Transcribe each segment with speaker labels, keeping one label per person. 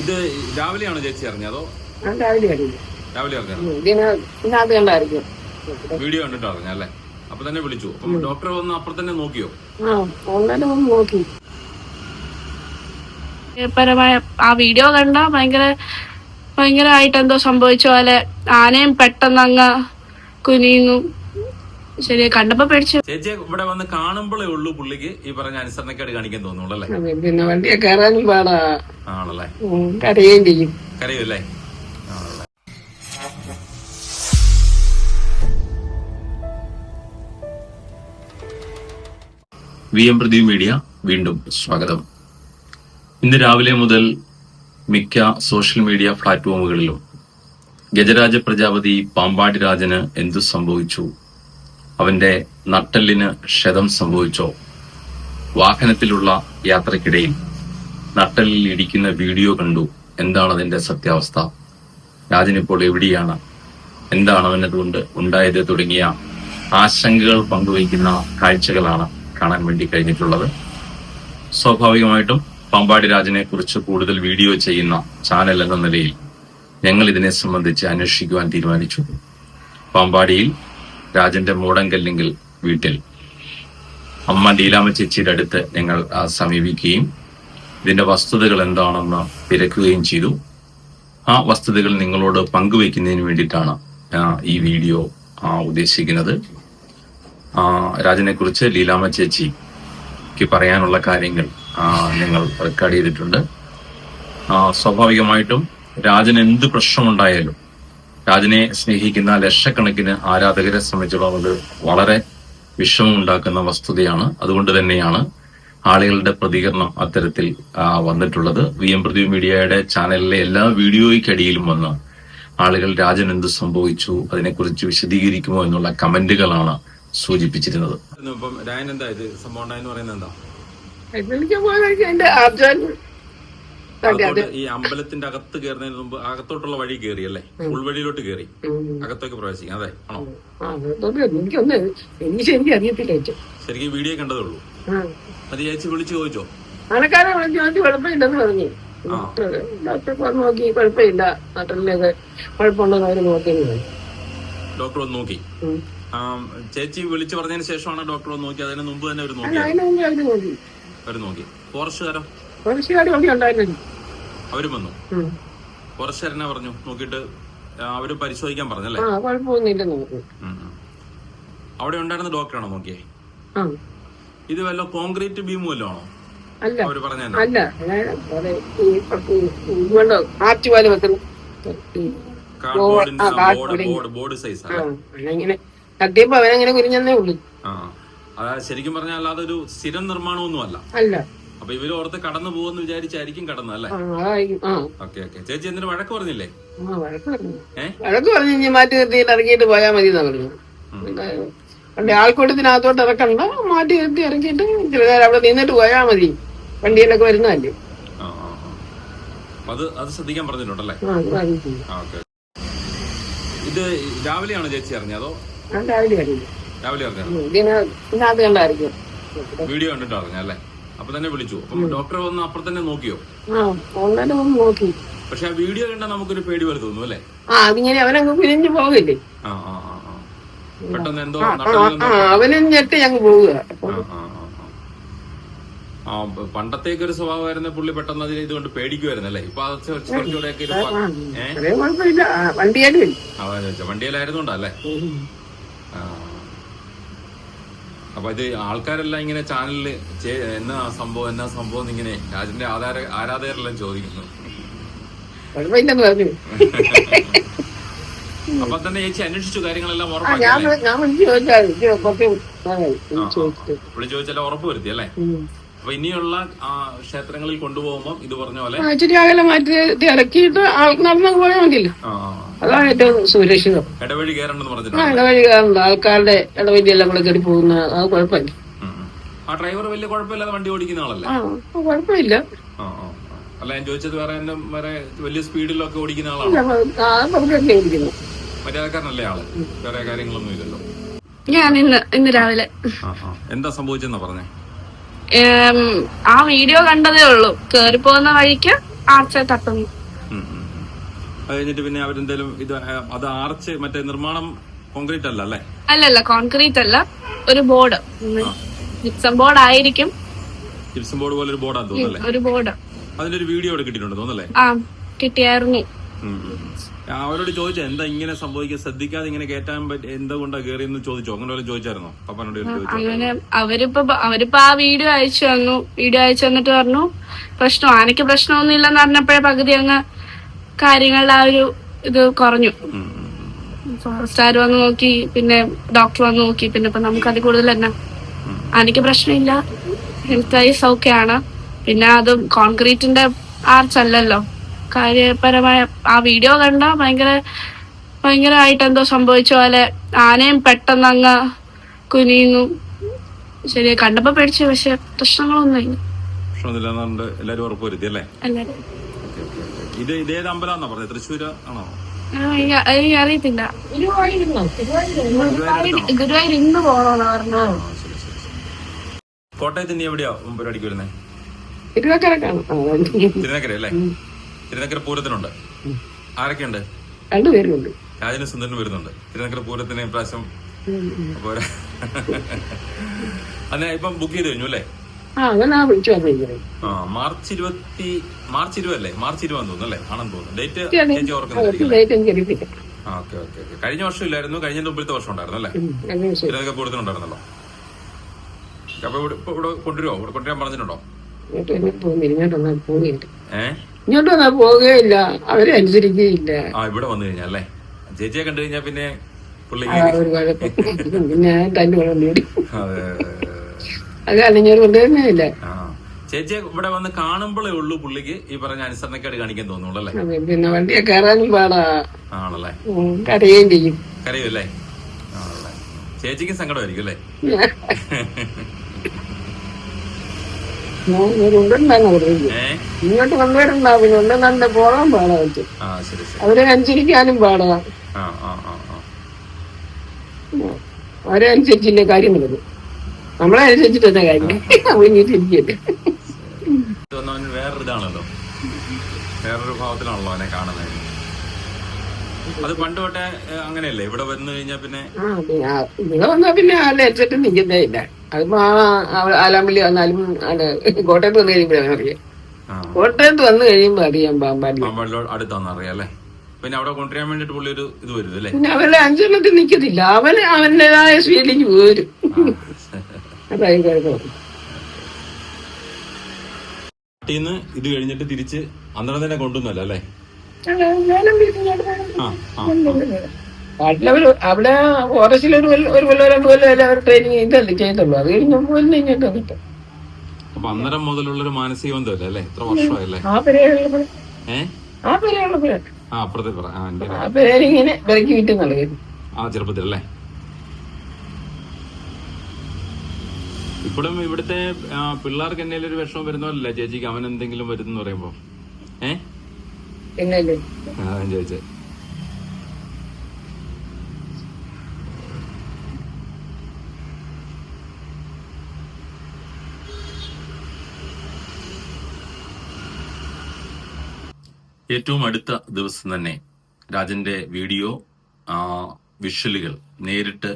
Speaker 1: ഇത് രാവിലെയാണോ ചേച്ചി അറിഞ്ഞത് അതോ
Speaker 2: ഞാൻ രാവിലെ അറിയില്ല
Speaker 1: രാവിലെ അറിഞ്ഞത്
Speaker 2: ഉം, ഇതിന് ഇതിനകത്ത് കണ്ടായിരിക്കും.
Speaker 1: വീഡിയോ കണ്ടിട്ട് അറിഞ്ഞല്ലേ അപ്പൊ തന്നെ വിളിച്ചു. അപ്പം ഡോക്ടർ വന്ന് അപ്പുറം തന്നെ നോക്കിയോ?
Speaker 2: ആ ഓൺലൈനിൽ ഒന്ന് നോക്കി.
Speaker 3: പരമായ ആ വീഡിയോ കണ്ട ഭയങ്കര ഭയങ്കരമായിട്ട് എന്തോ സംഭവിച്ച പോലെ ആനയും പെട്ടെന്ന് അങ്ങ് കുനിയുന്നു. ശരി കണ്ടപ്പോ പേടിച്ചു.
Speaker 1: ചേച്ചി ഇവിടെ വന്ന് കാണുമ്പോഴേ ഉള്ളൂ പുള്ളിക്ക് ഈ പറഞ്ഞ അനുസരണക്കേട് കാണിക്കാൻ തോന്നുള്ളൂ അല്ലേ?
Speaker 2: പിന്നെ വണ്ടിയെ കയറാനും പാടാ.
Speaker 1: ആണല്ലേ?
Speaker 2: കരയുകയും ചെയ്യും.
Speaker 1: കരയുമല്ലേ വി എം പ്രദീപ് മീഡിയ വീണ്ടും സ്വാഗതം. ഇന്ന് രാവിലെ മുതൽ മിക്ക സോഷ്യൽ മീഡിയ പ്ലാറ്റ്ഫോമുകളിലും ഗജരാജ പ്രജാപതി പാമ്പാടി രാജന് എന്തു സംഭവിച്ചു? അവന്റെ നട്ടെല്ലിന് ക്ഷതം സംഭവിച്ചോ? വാഹനത്തിലുള്ള യാത്രക്കിടയിൽ നട്ടെല്ലിൽ ഇടിക്കുന്ന വീഡിയോ കണ്ടു. എന്താണ് അതിന്റെ സത്യാവസ്ഥ? രാജൻ ഇപ്പോൾ എവിടെയാണ്? എന്താണ് അവനതുകൊണ്ട് ഉണ്ടായത് തുടങ്ങിയ ആശങ്കകൾ പങ്കുവയ്ക്കുന്ന കാഴ്ചകളാണ് കാണാൻ വേണ്ടി കഴിഞ്ഞിട്ടുള്ളത്. സ്വാഭാവികമായിട്ടും പാമ്പാടി രാജനെ കുറിച്ച് കൂടുതൽ വീഡിയോ ചെയ്യുന്ന ചാനൽ എന്ന നിലയിൽ ഞങ്ങൾ ഇതിനെ സംബന്ധിച്ച് അന്വേഷിക്കുവാൻ തീരുമാനിച്ചു. പാമ്പാടിയിൽ രാജന്റെ മൂടങ്കല്ലെങ്കിൽ വീട്ടിൽ. അമ്മ ലീലാമ ചേച്ചിയുടെ അടുത്ത് ഞങ്ങൾ സമീപിക്കുകയും ഇതിന്റെ വസ്തുതകൾ എന്താണെന്ന് തിരക്കുകയും ചെയ്തു. ആ വസ്തുതകൾ നിങ്ങളോട് പങ്കുവയ്ക്കുന്നതിന് വേണ്ടിയിട്ടാണ് ഈ വീഡിയോ ഉദ്ദേശിക്കുന്നത്. ആ, രാജനെ കുറിച്ച് ലീലാമ ചേച്ചിക്ക് പറയാനുള്ള കാര്യങ്ങൾ ഞങ്ങൾ റെക്കോർഡ് ചെയ്തിട്ടുണ്ട്. സ്വാഭാവികമായിട്ടും രാജന് എന്ത് പ്രശ്നമുണ്ടായാലും രാജനെ സ്നേഹിക്കുന്ന ലക്ഷക്കണക്കിന് ആരാധകരെ സംബന്ധിച്ചിടത്തോളം അത് വളരെ വിഷമം ഉണ്ടാക്കുന്ന വസ്തുതയാണ്. അതുകൊണ്ട് തന്നെയാണ് ആളുകളുടെ പ്രതികരണം അത്തരത്തിൽ ആ, വന്നിട്ടുള്ളത്. വി എം പ്രദീപ് മീഡിയയുടെ ചാനലിലെ എല്ലാ വീഡിയോയ്ക്കടിയിലും വന്ന് ആളുകൾ രാജൻ എന്ത് സംഭവിച്ചു അതിനെക്കുറിച്ച് വിശദീകരിക്കുമോ എന്നുള്ള കമന്റുകളാണ് സൂചിപ്പിച്ചിരുന്നത്. ഇപ്പം രാജൻ എന്താ ഇത്? സംഭവം ഉണ്ടായെന്ന് പറയുന്നത് എന്താ? ഈ അമ്പലത്തിന്റെ അകത്ത് കയറുന്നതിന് മുമ്പ് അകത്തോട്ടുള്ള വഴി കയറി അല്ലേ? ഉൾവഴിയിലോട്ട് കയറി. അകത്തേക്ക് പ്രവേശിക്കാം അതെ ആണോ?
Speaker 2: എനിക്കൊന്ന് എനിക്ക് ശരിക്കും അറിയത്തില്ല ഏറ്റവും
Speaker 1: ശരിക്കും വീഡിയോ കണ്ടതേ ഉള്ളൂ അത് ചേച്ചി വിളിച്ചു ചോദിച്ചോ?
Speaker 2: വിളിച്ചു ചോദിച്ചു കുഴപ്പമില്ലെന്ന് പറഞ്ഞു. ഡോക്ടർ പറഞ്ഞു നോക്കി കുഴപ്പമില്ല. നട്ടലിലൊക്കെ കുഴപ്പമുണ്ടെന്ന് അവർ നോക്കിയെന്ന് പറഞ്ഞു.
Speaker 1: ഡോക്ടർ ഒന്ന് നോക്കി. ആ, ചേച്ചി വിളിച്ചു പറഞ്ഞതിന് ശേഷമാണ് ഡോക്ടർ ഒന്ന് നോക്കി. അതിന് മുമ്പ് തന്നെ അവർ നോക്കി. അവർ നോക്കി. ഫോറസ്റ്റുകാരോ?
Speaker 2: വണ്ടി ഉണ്ടായിരുന്നു
Speaker 1: അവരും വന്നു. ഫോറസ്റ്റുകാരനെ പറഞ്ഞു നോക്കിയിട്ട് അവർ പരിശോധിക്കാൻ പറഞ്ഞല്ലേ?
Speaker 2: ആ.
Speaker 1: അവിടെ ഉണ്ടായിരുന്ന ഡോക്ടറാണോ നോക്കിയേ? ഇത് വല്ല കോൺക്രീറ്റ് ബീം വല്ലതും ആണോ?
Speaker 2: അല്ല.
Speaker 1: അവർ പറഞ്ഞ
Speaker 2: അല്ല. പോലെ വെക്കുന്നു
Speaker 1: ബോർഡ്
Speaker 2: ഇങ്ങനെ.
Speaker 1: ബോർഡ് ബോർഡ് സൈസ്
Speaker 2: അങ്ങനെ തട്ടിയപ്പോ അവനങ്ങനെ കുരിഞ്ഞെന്നേ ഉള്ളു.
Speaker 1: ആ. അതായത് ശരിക്കും പറഞ്ഞാൽ അതൊരു സ്ഥിരം നിർമ്മാണമൊന്നും അല്ല
Speaker 2: അല്ല.
Speaker 1: അപ്പൊ ഇവർ ഓർത്ത് കടന്നു പോകുന്ന വിചാരിച്ചായിരിക്കും കടന്നു അല്ലേ? Okay okay. ചേച്ചി എന്തിനു വഴക്ക് പറഞ്ഞില്ലേ?
Speaker 2: വഴക്ക് പറഞ്ഞു. ഇനി മാറ്റി നിർത്തിയിട്ട് ഇറങ്ങിയിട്ട് പോയാൽ മതി എന്നാ പറഞ്ഞു പണ്ട് ആൾക്കൂട്ടത്തിനകത്തോട്ട് ഇറക്കണ്ട മാറ്റി നിർത്തി ഇറങ്ങിയിട്ട് ചില നേരം അവിടെ നിന്നിട്ട് പോയാൽ മതി. വണ്ടിയിലൊക്കെ വരുന്നതല്ലേ.
Speaker 1: അത് അത് ശ്രദ്ധിക്കാൻ പറഞ്ഞിട്ടുണ്ടല്ലേ? ഇത് രാവിലെയാണോ ചേച്ചി അറിഞ്ഞത് അതോ
Speaker 2: രാവിലെ അറിഞ്ഞു
Speaker 1: രാവിലെ
Speaker 2: അറിഞ്ഞു
Speaker 1: വീഡിയോ കണ്ടിട്ട് അറിഞ്ഞല്ലേ അപ്പൊ തന്നെ വിളിച്ചു. അപ്പം ഡോക്ടർ വന്ന് അപ്പുറം തന്നെ നോക്കിയോ?
Speaker 2: ഓൺലൈനിൽ ഒന്ന് നോക്കി.
Speaker 1: പക്ഷെ ആ വീഡിയോ കണ്ട നമുക്കൊരു പേടി പോലെ അല്ലേ?
Speaker 2: ആ അതിങ്ങനെ അവനങ്ങ് പിരിഞ്ഞു പോകില്ലേ
Speaker 1: ആ ആ ആ ആ. പെട്ടെന്ന് എന്തോ
Speaker 2: ആ അവനും ഞെട്ടി ഞങ്ങൾ പോവുക.
Speaker 1: ആ, ആ, ആ, ആ. ആ പ- പണ്ടത്തേക്ക് ഒരു സ്വഭാവമായിരുന്ന പുള്ളി പെട്ടെന്ന് അതിന് ഇതുകൊണ്ട് പേടിക്കുമായിരുന്നല്ലേ ഇപ്പൊ അത് കുറച്ച് കുറച്ചുകൂടെയൊക്കെ ഒരു പ- ഏ?
Speaker 2: അതേ കുഴപ്പമില്ല. ആ, വണ്ടിയായിട്ട് വരും
Speaker 1: വണ്ടിയിലായിരുന്നോണ്ടല്ലേ. അപ്പൊ ഇത് ആൾക്കാരെല്ലാം ഇങ്ങനെ ചാനലിൽ എന്നാ സംഭവം എന്നാ സംഭവം ഇങ്ങനെ രാജന്റെ ആധാര ആരാധകരെല്ലാം ചോദിക്കുന്നു. അപ്പൊ തന്നെ ചേച്ചി അന്വേഷിച്ചു കാര്യങ്ങളെല്ലാം ചോദിച്ചാലും ഉറപ്പ് വരുത്തി അല്ലേ. അപ്പൊ ഇനിയുള്ള ക്ഷേത്രങ്ങളിൽ കൊണ്ടുപോകുമ്പോൾ ഇത് പറഞ്ഞ പോലെ
Speaker 2: ഇറക്കിയിട്ട് നടന്നു പോയാൽ മതിയല്ലോ.
Speaker 1: ആ,
Speaker 2: അതാണ് ഏറ്റവും സുരക്ഷിതം.
Speaker 1: ഇടവഴി കയറണ്ടെന്ന്
Speaker 2: ആ ഇടവഴി കയറുന്നത് ആൾക്കാരുടെ ഇടവഴി എല്ലാം കൂടെ കയറി പോകുന്ന അത് കുഴപ്പമില്ല.
Speaker 1: ആ ഡ്രൈവർ വലിയ കുഴപ്പമില്ലാതെ വണ്ടി ഓടിക്കുന്ന ആളല്ലേ?
Speaker 2: കുഴപ്പമില്ല.
Speaker 1: അല്ല ഞാൻ ചോദിച്ചത് വേറെ എന്നെ വേറെ വലിയ സ്പീഡിലൊക്കെ ഓടിക്കുന്ന ആളാണ്? മര്യാദക്കാരനല്ലേ ആൾ? വേറെ കാര്യങ്ങളൊന്നും ഇല്ലല്ലോ.
Speaker 3: ഞാൻ ഇന്ന് ഇന്ന് രാവിലെ.
Speaker 1: എന്താ സംഭവിച്ചെന്നാ പറഞ്ഞേ?
Speaker 3: ആ വീഡിയോ കണ്ടതേ ഉള്ളൂ. കേറി പോകുന്ന വഴിക്ക് ആർച്ച തട്ടുന്നു.
Speaker 1: കഴിഞ്ഞിട്ട് പിന്നെ അവരെന്തേലും ഇത് അത് ആർച്ച് മറ്റേ നിർമ്മാണം കോൺക്രീറ്റ് അല്ല അല്ലേ?
Speaker 3: അല്ലല്ല കോൺക്രീറ്റ് അല്ല. ഒരു ബോർഡ്. ജിപ്സം ബോർഡ് ആയിരിക്കും.
Speaker 1: ജിപ്സം ബോർഡ് പോലെ ഒരു ബോർഡാന്ന് തോന്നുന്നല്ലേ?
Speaker 3: ഒരു ബോർഡ്.
Speaker 1: അതിന്റെ ഒരു വീഡിയോ അവിടെ കിട്ടിയിട്ടുണ്ട് തോന്നല്ലേ
Speaker 3: ആ കിട്ടിയായിരുന്നു.
Speaker 1: അവരോട് ചോദിച്ചോ എന്താ ഇങ്ങനെ സംഭവിക്കുക? ശ്രദ്ധിക്കാതെ ഇങ്ങനെ കേറ്റാൻ പറ്റി എന്തുകൊണ്ടാ കേറിയെന്ന് ചോദിച്ചോ. അങ്ങനെ വല്ലതും ചോദിച്ചായിരുന്നോ? പപ്പനോട്
Speaker 3: അങ്ങനെ അവരിപ്പോ അവരിപ്പോ ആ വീഡിയോ അയച്ചു തന്നു. വീഡിയോ അയച്ചു തന്നിട്ട് പറഞ്ഞു പ്രശ്നം ആനക്ക് പ്രശ്നമൊന്നും ഇല്ലെന്ന് പറഞ്ഞപ്പോഴേ പകുതി അങ്ങ് കാര്യങ്ങളുടെ ആ ഒരു ഇത് കുറഞ്ഞു. ഫോറസ്റ്റുകാർ വന്ന് നോക്കി പിന്നെ ഡോക്ടർ വന്ന് നോക്കി പിന്നെ ഇപ്പൊ നമുക്ക് അത് കൂടുതൽ തന്നെ. എനിക്ക് പ്രശ്നമില്ല. ഹെൽത്ത് വൈസ് ഓക്കെയാണ് പിന്നെ അത് കോൺക്രീറ്റിന്റെ ആർച്ച് അല്ലല്ലോ. കാര്യപരമായ ആ വീഡിയോ കണ്ട ഭയങ്കര ഭയങ്കരമായിട്ട് എന്തോ സംഭവിച്ച പോലെ ആനയും പെട്ടെന്ന് അങ്ങ് കുനിയുന്നു. ശരി കണ്ടപ്പോ പേടിച്ചു പക്ഷെ പ്രശ്നങ്ങളൊന്നും
Speaker 1: ഇല്ല എന്നുകൊണ്ട് എല്ലാരും ഉറപ്പുവരുത്തി അല്ലേ?
Speaker 3: എല്ലാരും.
Speaker 1: ഇത് ഇതേത് അമ്പലാന്നാ പറഞ്ഞത്? തൃശ്ശൂര് ആണോ?
Speaker 3: അറിയത്തില്ല. ഗുരുവായൂർ ഇന്ന് പറഞ്ഞു.
Speaker 1: കോട്ടയത്ത് നീ എവിടെയാ പരിപാടിക്ക്
Speaker 2: വരുന്നേ?
Speaker 1: തിരുനക്കര അല്ലേ? തിരുനക്കര പൂരത്തിനുണ്ട്. ആരൊക്കെയുണ്ട്?
Speaker 2: രണ്ടുപേരുണ്ട്
Speaker 1: സുന്ദരനും വരുന്നുണ്ട്. തിരുനക്കര പൂരത്തിന് ഇപ്രാവശ്യം പോരാ. അന്നേ ഇപ്പം ബുക്ക് ചെയ്ത് കഴിഞ്ഞു അല്ലേ? മാർച്ച് ഇരുപത്തി മാർച്ച് ഇരുപല്ലേ മാർച്ച് തോന്നുന്നു അല്ലേ? ആണെന്ന് തോന്നുന്നു. ഡേറ്റ് ചേച്ചി ഓർക്കുന്നില്ല
Speaker 2: ഡേറ്റ് എനിക്ക് അറിയത്തില്ല.
Speaker 1: ആ ഓക്കെ ഓക്കെ ഓക്കെ. കഴിഞ്ഞ വർഷം ഇല്ലായിരുന്നു. കഴിഞ്ഞ മുമ്പിലത്തെ വർഷം ഉണ്ടായിരുന്നു അല്ലേ? അപ്പൊ ഇവിടെ ഇവിടെ കൊണ്ടുവരുമോ ഇവിടെ കൊണ്ടുവരാൻ പറഞ്ഞിട്ടുണ്ടോ?
Speaker 2: ഇങ്ങോട്ട് ഇങ്ങോട്ട് പോവുകയില്ല അവരെ അനുസരിക്കുകയില്ല.
Speaker 1: ആ ഇവിടെ വന്നു കഴിഞ്ഞാ അല്ലേ? ചേച്ചിയെ കണ്ടു കഴിഞ്ഞാൽ പിന്നെ പുള്ളി
Speaker 2: ആ ഒരു കുഴപ്പം. പിന്നെ ഞാൻ തന്നെ
Speaker 1: അതെ, അതെ,
Speaker 2: ഇങ്ങോട്ട്
Speaker 1: ആ. ചേച്ചിയെ ഇവിടെ വന്ന് കാണുമ്പോഴേ ഉള്ളു പുള്ളിക്ക് ഈ പറഞ്ഞ അനുസരണക്കേട് കാണിക്കാൻ തോന്നുള്ളൂ അല്ലേ?
Speaker 2: പിന്നെ വണ്ടിയെ കയറാനും പാടാ.
Speaker 1: ആണല്ലേ.
Speaker 2: കരയുകയും ചെയ്യും.
Speaker 1: കരയുമല്ലേ ചേച്ചിക്ക് സങ്കടമായിരിക്കും അല്ലേ?
Speaker 2: ഇങ്ങോട്ട് കൊണ്ടുവന്നെ പോകാൻ പാടാ വെച്ചു അവരെ അനുസരിക്കാനും പാടാ. അവരെ അനുസരിച്ചില്ലേ കാര്യം നടക്കും നമ്മളെ അനുസരിച്ചിട്ട് തന്നെ കാര്യം അവങ്ങിട്ടിരിക്കട്ടെ
Speaker 1: ഇത് വന്നവൻ വേറൊരു ഇതാണല്ലോ വേറൊരു ഭാവത്തിലാണല്ലോ അവനെ കാണുന്നത്. അത് പണ്ട് തൊട്ടേ അങ്ങനെയല്ലേ? ഇവിടെ വന്നു കഴിഞ്ഞാൽ പിന്നെ
Speaker 2: പിന്നെ വന്നാ പിന്നെ ആളുടെ അനുസരിച്ച് നിൽക്കുന്നേ ഇല്ല. അതിപ്പോ ആലാമ്പള്ളി വന്നാലും ആൾ കോട്ടയത്ത് വന്നു കഴിയുമ്പോഴാണ് അറിയാം. കോട്ടയത്ത് വന്നു കഴിയുമ്പോ അറിയാം പാമ്പാടി.
Speaker 1: പാമ്പാടിലോ അടുത്താന്ന് അറിയാല്ലേ പിന്നെ അവിടെ കൊണ്ടുവരാൻ വേണ്ടിട്ട് പുള്ളി ഒരു ഇത് വരും അല്ലേ?
Speaker 2: പിന്നെ അവരുടെ അഞ്ചെണ്ണത്തിൽ നിൽക്കത്തില്ല അവന് അവന്റെതായ സ്പീഡിലേക്ക് പോരും. അതായി കുഴപ്പം
Speaker 1: നാട്ടിന്ന് ഇത് കഴിഞ്ഞിട്ട് തിരിച്ച് അന്നേരം തന്നെ കൊണ്ടുവന്നല്ല അല്ലേ
Speaker 2: കാട്ടിലവര് അവിടെ ഫോറസ്റ്റിൽ ഒരു കൊല്ലം ഒരു കൊല്ലം രണ്ട് കൊല്ലം വരെ അവർ ട്രെയിനിങ് ഇതല്ലേ ചെയ്തുള്ളൂ അത് കഴിഞ്ഞ് പോലും ഇങ്ങോട്ട് വന്നിട്ട്
Speaker 1: അപ്പൊ അന്നേരം മുതലുള്ളൊരു മാനസിക ബന്ധമല്ലേ അല്ലേ? എത്ര വർഷമായല്ലേ
Speaker 2: ആ പെരയുള്ളപ്പോഴേ ആ പെരയുള്ളപ്പോഴേ
Speaker 1: ആ അപ്പുറത്തെ പറ ആ
Speaker 2: പെരയിങ്ങനെ വിലക്കി വിറ്റ് നൽകും
Speaker 1: ആ ചെറുപ്പത്തിലല്ലേ? ഇപ്പോഴും ഇവിടുത്തെ ആ, പിള്ളേർക്ക് എന്തെങ്കിലും ഒരു വിഷമം വരുന്നതല്ലേ ചേച്ചിക്ക് അവൻ എന്തെങ്കിലും വരുന്നു പറയുമ്പോ. ഏ? ഞാൻ ചോദിച്ചേ. ഏറ്റവും അടുത്ത ദിവസം തന്നെ രാജന്റെ വീഡിയോ വിഷ്വലുകൾ നേരിട്ട്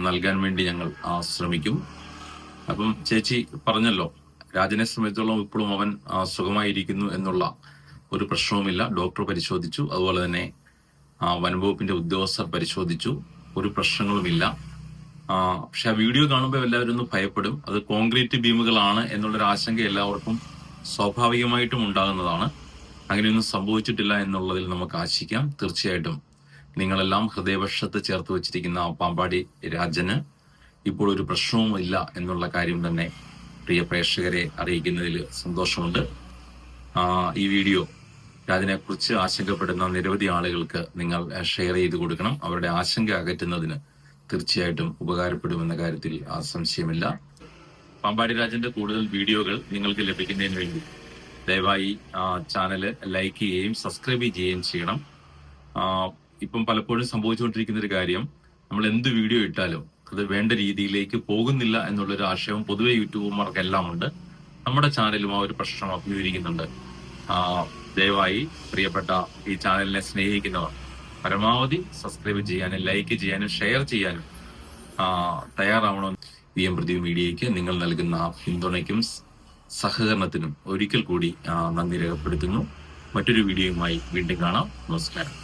Speaker 1: നൽകാൻ വേണ്ടി ഞങ്ങൾ ആ, ശ്രമിക്കും. അപ്പം ചേച്ചി പറഞ്ഞല്ലോ രാജനെ സംബന്ധിച്ചോളം ഇപ്പോഴും അവൻ സുഖമായിരിക്കുന്നു എന്നുള്ള ഒരു പ്രശ്നവുമില്ല. ഡോക്ടർ പരിശോധിച്ചു. അതുപോലെ തന്നെ വനംവകുപ്പിന്റെ ഉദ്യോഗസ്ഥർ പരിശോധിച്ചു. ഒരു പ്രശ്നങ്ങളുമില്ല. പക്ഷെ ആ വീഡിയോ കാണുമ്പോൾ എല്ലാവരും ഒന്ന് ഭയപ്പെടും. അത് കോൺക്രീറ്റ് ബീമുകളാണ് എന്നുള്ളൊരു ആശങ്ക എല്ലാവർക്കും സ്വാഭാവികമായിട്ടും ഉണ്ടാകുന്നതാണ്. അങ്ങനെയൊന്നും സംഭവിച്ചിട്ടില്ല എന്നുള്ളതിൽ നമുക്ക് ആശിക്കാം. തീർച്ചയായിട്ടും നിങ്ങളെല്ലാം ഹൃദയപക്ഷത്ത് ചേർത്ത് വെച്ചിരിക്കുന്ന പാമ്പാടി രാജന് ഇപ്പോൾ ഒരു പ്രശ്നവും ഇല്ല എന്നുള്ള കാര്യം തന്നെ പ്രിയ പ്രേക്ഷകരെ അറിയിക്കുന്നതിൽ സന്തോഷമുണ്ട്. ഈ വീഡിയോ അതിനെക്കുറിച്ച് ആശങ്കപ്പെടുന്ന നിരവധി ആളുകൾക്ക് നിങ്ങൾ ഷെയർ ചെയ്ത് കൊടുക്കണം. അവരുടെ ആശങ്ക അകറ്റുന്നതിന് തീർച്ചയായിട്ടും ഉപകാരപ്പെടുമെന്ന കാര്യത്തിൽ ആ സംശയമില്ല. പാമ്പാടി രാജന്റെ കൂടുതൽ വീഡിയോകൾ നിങ്ങൾക്ക് ലഭിക്കുന്നതിന് വേണ്ടി ദയവായി ചാനൽ ലൈക്ക് ചെയ്യുകയും സബ്സ്ക്രൈബ് ചെയ്യുകയും ചെയ്യണം. ഇപ്പം പലപ്പോഴും സംഭവിച്ചുകൊണ്ടിരിക്കുന്ന ഒരു കാര്യം നമ്മൾ എന്ത് വീഡിയോ ഇട്ടാലും അത് വേണ്ട രീതിയിലേക്ക് പോകുന്നില്ല എന്നുള്ളൊരു ആശയം പൊതുവെ യൂട്യൂബർമാർക്കെല്ലാം ഉണ്ട്. നമ്മുടെ ചാനലും ആ ഒരു പ്രശ്നം അഭിമുഖീകരിക്കുന്നുണ്ട്. ദയവായി പ്രിയപ്പെട്ട ഈ ചാനലിനെ സ്നേഹിക്കുന്നവർ പരമാവധി സബ്സ്ക്രൈബ് ചെയ്യാനും ലൈക്ക് ചെയ്യാനും ഷെയർ ചെയ്യാനും തയ്യാറാവണം. വി എം പ്രദീപ് മീഡിയയ്ക്ക് നിങ്ങൾ നൽകുന്ന പിന്തുണയ്ക്കും സഹകരണത്തിനും ഒരിക്കൽ കൂടി നന്ദി രേഖപ്പെടുത്തുന്നു. മറ്റൊരു വീഡിയോയുമായി വീണ്ടും കാണാം. നമസ്കാരം.